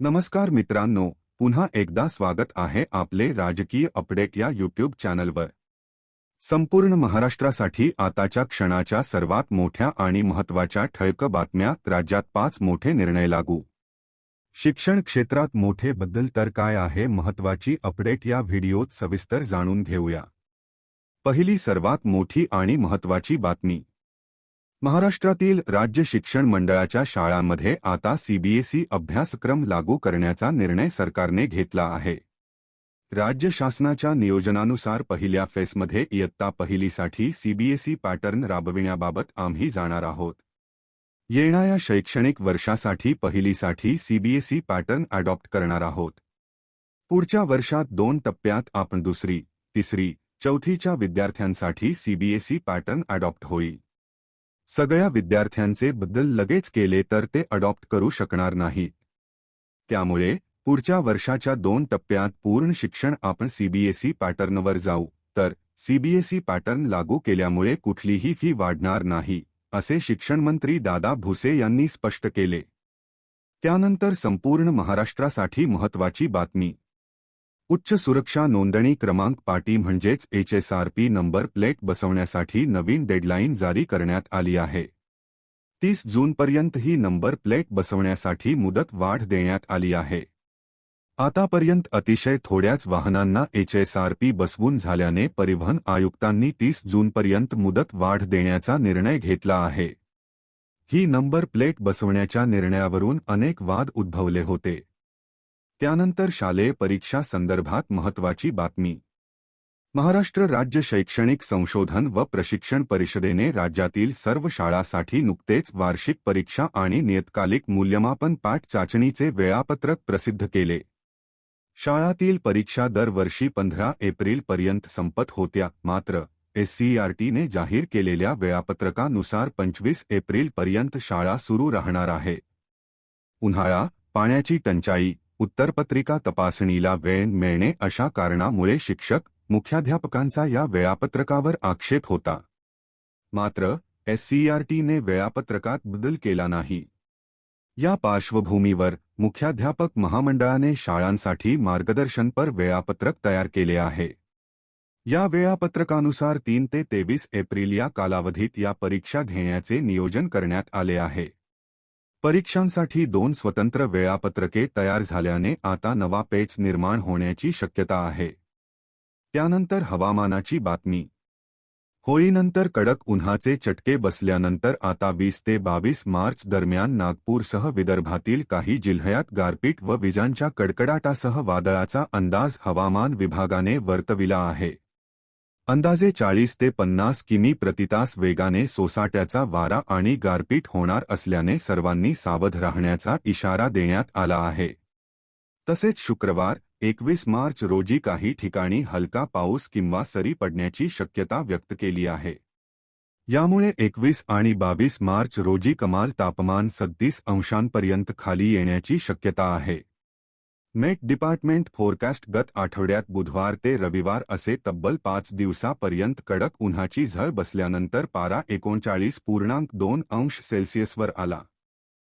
नमस्कार मित्रांनो पुन्हा एकदा स्वागत आहे आपले राजकीय अपडेट या यूट्यूब चॅनलवर संपूर्ण महाराष्ट्रासाठी आताच्या क्षणाच्या सर्वात मोठ्या आणि महत्त्वाच्या ठळक बातम्या राज्यात पाच मोठे निर्णय लागू. शिक्षण क्षेत्रात मोठे बदल तर काय आहे महत्त्वाची अपडेट या व्हिडिओत सविस्तर जाणून घेऊया. पहिली सर्वात मोठी आणि महत्त्वाची बातमी. महाराष्ट्रातील राज्य शिक्षण मंडळाच्या शाळांमध्ये आता सीबीएसई अभ्यासक्रम लागू करण्याचा निर्णय सरकारने घेतला आहे. राज्य शासनाच्या नियोजनानुसार पहिल्या फेसमध्ये इयत्ता पहिलीसाठी सीबीएसई पॅटर्न राबविण्याबाबत आम्ही जाणार आहोत. येणाऱ्या शैक्षणिक वर्षासाठी पहिलीसाठी सीबीएसई पॅटर्न अडॉप्ट करणार आहोत. पुढच्या वर्षात दोन टप्प्यात आपण दुसरी तिसरी चौथीच्या विद्यार्थ्यांसाठी सीबीएसई पॅटर्न अडॉप्ट होईल. सगळ्या विद्यार्थ्यांचे बदल लगेच केले तर ते अडॉप्ट करू शकणार नाहीत. त्यामुळे पुढच्या वर्षाच्या दोन टप्प्यात पूर्ण शिक्षण आपण सीबीएसई पॅटर्नवर जाऊ तर सीबीएसई पॅटर्न लागू केल्यामुळे कुठलीही फी वाढणार नाही असे शिक्षणमंत्री दादा भुसे यांनी स्पष्ट केले. त्यानंतर संपूर्ण महाराष्ट्रासाठी महत्त्वाची बातमी. उच्च सुरक्षा नोंदणी क्रमांक पाटी म्हणजेच एचएसआरपी नंबर प्लेट बसवण्यासाठी नवीन डेडलाईन जारी करण्यात आली आहे. तीस जूनपर्यंत ही नंबर प्लेट बसवण्यासाठी मुदत वाढ देण्यात आली आहे. आतापर्यंत अतिशय थोड्याच वाहनांना एचएसआरपी बसवून झाल्याने परिवहन आयुक्तांनी तीस जूनपर्यंत मुदत वाढ देण्याचा निर्णय घेतला आहे. ही नंबर प्लेट बसवण्याच्या निर्णयावरून अनेक वाद उद्भवले होते. त्यानंतर शालेय परीक्षा संदर्भात महत्त्वाची बातमी. महाराष्ट्र राज्य शैक्षणिक संशोधन व प्रशिक्षण परिषदेने राज्यातील सर्व शाळांसाठी नुकतेच वार्षिक परीक्षा आणि नियतकालिक मूल्यमापन पाठ चाचणीचे वेळापत्रक प्रसिद्ध केले. शाळातील परीक्षा दरवर्षी पंधरा एप्रिलपर्यंत संपत होत्या मात्र एससीईआरटीने जाहीर केलेल्या वेळापत्रकानुसार पंचवीस एप्रिलपर्यंत शाळा सुरू राहणार आहे. उन्हाळा पाण्याची टंचाई उत्तरपत्रिका तपासणीला वेळ मिळणे अशा कारणामुळे शिक्षक मुख्याध्यापकांचा या वेळापत्रकावर आक्षेप होता. मात्र एससीईआरटीने वेळापत्रकात बदल केला नाही. या पार्श्वभूमीवर मुख्याध्यापक महामंडळाने शाळांसाठी मार्गदर्शनपर वेळापत्रक तयार केले आहे. या वेळापत्रकानुसार तीन ते तेवीस एप्रिल या कालावधीत या परीक्षा घेण्याचे नियोजन करण्यात आले आहे. परीक्षांसाठी दोन स्वतंत्र वेळापत्रके तयार झाल्याने आता नवा पेच निर्माण होण्याची शक्यता आहे. त्यानंतर हवामानाची बातमी. होळीनंतर कडक उन्हाचे चटके बसल्यानंतर आता वीस ते बावीस मार्च दरम्यान नागपूरसह विदर्भातील काही जिल्ह्यात गारपीट व विजांच्या कडकडाटासह वादळाचा अंदाज हवामान विभागाने वर्तविला आहे. अंदाजे चाळीस ते पन्नास किमी प्रतितास वेगाने सोसाट्याचा वारा आणि गारपीट होणार असल्याने सर्वांनी सावध राहण्याचा इशारा देण्यात आला आहे. तसेच शुक्रवार एकवीस मार्च रोजी काही ठिकाणी हलका पाऊस किंवा सरी पडण्याची शक्यता व्यक्त केली आहे. यामुळे एकवीस आणि बावीस मार्च रोजी कमाल तापमान सत्तीस अंशांपर्यंत खाली येण्याची शक्यता आहे. मेट डिपार्टमेंट फोरकास्ट गत आठवड्यात बुधवार ते रविवार असे तब्बल पाच दिवसापर्यंत कडक उन्हाची झळ बसल्यानंतर पारा एकोणचाळीस पूर्णांक दोन अंश सेल्सिअसवर आला.